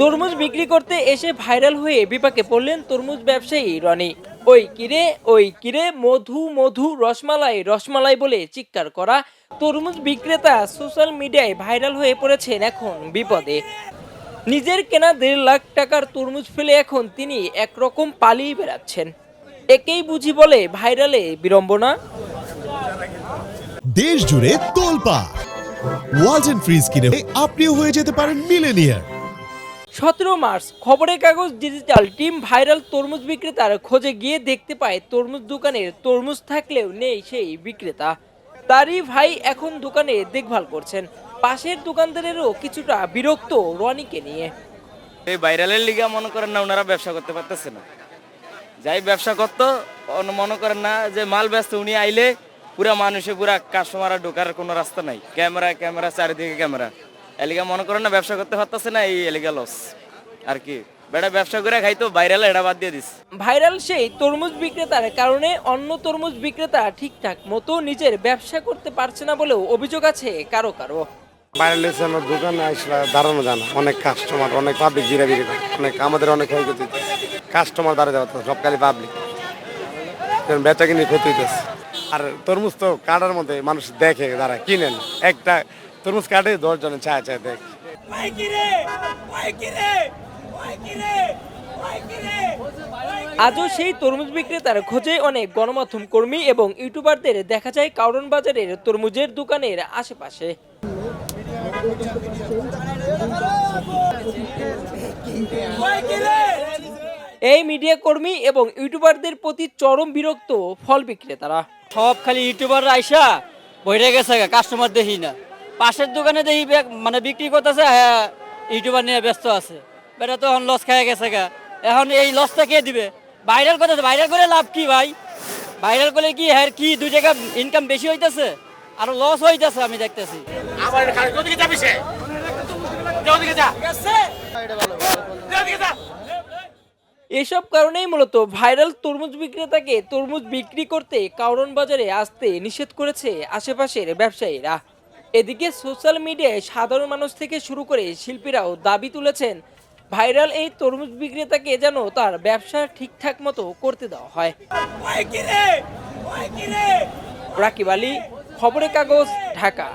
তরমুজ বিক্রি করতে এসে ভাইরাল হয়ে বিপাকে পড়লেন তরমুজ ব্যবসায়ী রনি। ওই কিরে ওই কিরে মধু মধু, রসমালাই রসমালাই বলে চিৎকার করা তরমুজ বিক্রেতা সোশ্যাল মিডিয়ায় ভাইরাল হয়ে পড়েছেন এখন বিপদে। নিজের কেনা দেড় লাখ টাকার তরমুজ ফেলে এখন তিনি একরকম পালিয়ে বেড়াচ্ছেন। একেই বুঝি বলে ভাইরালে বিড়ম্বনা। দেশ জুড়ে তোলপা ওয়ালটন ফ্রিজ কিনে আপনিও হয়ে যেতে পারেন মিলেনিয়ার সতেরো মার্চ খবরের কাগজ ডিজিটাল টিম ভাইরাল তরমুজ বিক্রেতার খোঁজে গিয়ে দেখতে পায় তরমুজ দোকানের তরমুজ থাকলেও নেই সেই বিক্রেতা। তারই ভাই এখন দোকানে দেখভাল করছেন। পাশের দোকানদারেরও কিছুটা বিরক্ত রনিকে নিয়ে। এই ভাইরালের লিগা মনে করেন না ওনারা ব্যবসা করতে পারতেছে না। যাই ব্যবসা করতো মনে করেন না যে মাল ব্যস্ত উনি আইলে পুরা মানুষে পুরা কাস্টমার ঢোকার কোনো রাস্তা নাই। ক্যামেরা ক্যামেরা চারিদিকে ক্যামেরা এলিগা মনে করেন না ব্যবসা করতে পারতেছে না এই এলিগা লস আর কি? বেটা ব্যবসা করে খাইতো ভাইরাল এটা বাদ দিয়ে দিস ভাইরাল সেই তরমুজ বিক্রেতার কারণে অন্য তরমুজ বিক্রেতা ঠিকঠাক মতো নিজের ব্যবসা করতে পারছে না বলেও অভিযোগ আছে কারও কারও। বাইরে এসে আমার দোকানে আসলে দাঁড়ানো যায় না। অনেক কাস্টমার অনেক পাবলিক ঘিরে ঘিরে অনেক আমাদের অনেক ক্ষয়ক্ষতি কাস্টমার দাঁড়িয়ে যাওয়া সব খালি পাবলিক বেচা কিনে ক্ষতি হইতেছে। আর তরমুজ তো কাটার মধ্যে মানুষ দেখে দাঁড়ায় কিনেন। একটা তরমুজ কাটে দশ জনে চায় চায় দেখ। আজও সেই তরমুজ বিক্রেতার খোঁজে অনেক গণমাধ্যম কর্মী এবং ইউটিউবারদের দেখা যায় কারণ বাজারের তরমুজের দোকানের আশেপাশে। কিরে এই মিডিয়া কর্মী এবং ইউটিউবারদের প্রতি চরম বিরক্ত ফল বিক্রেতারা। সব খালি ইউটিউবার আইসা বইরে গেছে কাস্টমার দেখি না। পাশের দোকানে দেখি মানে বিক্রি করতেছে হ্যাঁ ইউটিউবার নিয়ে ব্যস্ত আছে। বেটা তো এখন লস খেয়ে গেছে গা। এখন এই লসটা কে দিবে? ভাইরাল করতেছে ভাইরাল করে লাভ কি ভাই? ভাইরাল করলে কি হ্যাঁ কি দুই জায়গা ইনকাম বেশি হইতেছে? আর লস হইতেছে আমি দেখতেছি। এসব কারণেই মূলত ভাইরাল তরমুজ বিক্রেতাকে তরমুজ বিক্রি করতে কারণ বাজারে আসতে নিষেধ করেছে আশেপাশের ব্যবসায়ীরা। এদিকে সোশ্যাল মিডিয়ায় সাধারণ মানুষ থেকে শুরু করে শিল্পীরাও দাবি তুলেছেন ভাইরাল এই তরমুজ বিক্রেতাকে যেন তার ব্যবসা ঠিকঠাক মতো করতে দেওয়া হয়। রাকিব আলী খবরের কাগজ ঢাকা।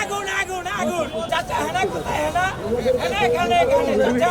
আগুন আগুন আগুন। চাচা হেনা কোথায়? হেনা হেনা এখানে এখানে। চাচা